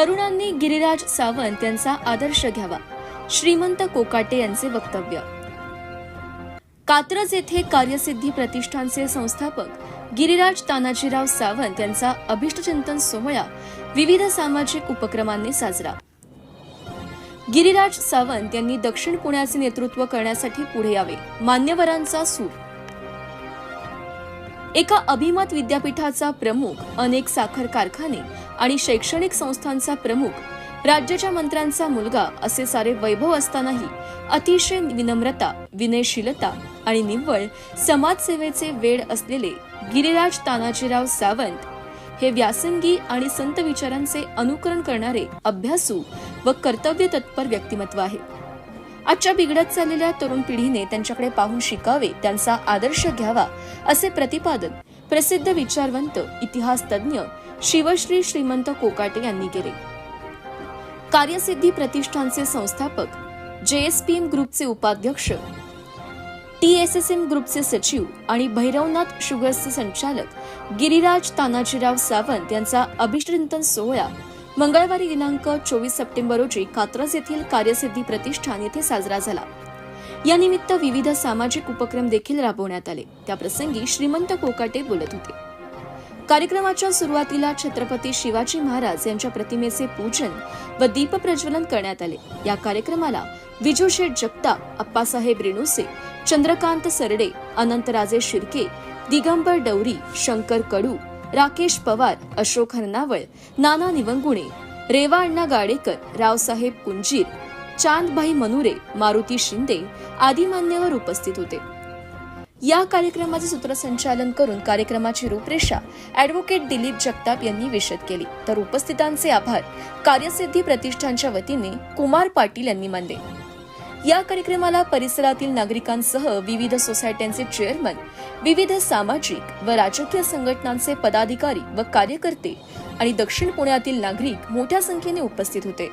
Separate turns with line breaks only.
तरुणांनी गिरिराज सावंत यांचा आदर्श घ्यावा. श्रीमंत कोकाटे यांचे वक्तव्य. कात्रज येथे कार्यसिद्धी प्रतिष्ठानचे संस्थापक गिरिराज तानाजीराव सावंत यांचा अभिष्टचिंतन सोहळा विविध सामाजिक उपक्रमांनी साजरा. गिरिराज सावंत यांनी दक्षिण पुण्याचे नेतृत्व करण्यासाठी पुढे यावे मान्यवरांचा सूर. एका अभिमत विद्यापीठाचा प्रमुख अनेक साखर कारखाने आणि शैक्षणिक संस्थांचा प्रमुख राज्याच्या मंत्र्यांचा मुलगा असे सारे वैभव असतानाही अतिशय विनम्रता विनयशीलता आणि निव्वळ समाजसेवेचे वेड असलेले गिरिराज तानाजीराव सावंत हे व्यासंगी आणि संत विचारांचे अनुकरण करणारे अभ्यासू व कर्तव्य तत्पर व्यक्तिमत्व आहे. आजच्या बिघडत चाललेल्या तरुण पिढीने त्यांच्याकडे पाहून शिकावे त्यांचा आदर्श घ्यावा असे प्रतिपादन प्रसिद्ध विचारवंत इतिहास तज्ज्ञ शिवश्री श्रीमंत कोकाटे यांनी केले. कार्यसिद्धी प्रतिष्ठानचे संस्थापक जेएसपीएम ग्रुपचे उपाध्यक्ष टीएसएसएम ग्रुपचे सचिव आणि भैरवनाथ शुगर्सचे संचालक गिरिराज तानाजीराव सावंत यांचा अभिष्टचिंतन सोहळा मंगळवारी दिनांक चोवीस सप्टेंबर रोजी कात्रज येथील कार्यसिद्धी प्रतिष्ठान येथे साजरा झाला. यानिमित्त विविध सामाजिक उपक्रम देखील राबवण्यात आले. त्याप्रसंगी श्रीमंत कोकाटे बोलत होते. कार्यक्रमाच्या सुरुवातीला छत्रपती शिवाजी महाराज यांच्या प्रतिमेचे पूजन व दीप प्रज्वलन करण्यात आले. या कार्यक्रमाला विजू शेठ जगताप अप्पासाहेब रेणुसे चंद्रकांत सरडे अनंतराजे शिर्के दिगंबर डवरी शंकर कडू राकेश पवार अशोक हरनावळ नाना निवंगुणे रेवा अण्णा गाडेकर रावसाहेब कुंजीर चांदभाई मनुरे मारुती शिंदे आदी मान्यवर उपस्थित होते. या कार्यक्रमाचे सूत्रसंचालन करून कार्यक्रमाची रूपरेषा ॲडव्होकेट दिलीप जगताप यांनी विशद केली. तर उपस्थितांचे आभार. कार्यसिद्धी प्रतिष्ठानच्या वतीने कुमार पाटील यांनी मानले. या कार्यक्रमाला परिसरातील नागरिकांसह विविध सोसायट्यांचे चेअरमन विविध सामाजिक व राजकीय संघटनांचे पदाधिकारी व कार्यकर्ते आणि दक्षिण पुण्यातील नागरिक मोठ्या संख्येने उपस्थित होते.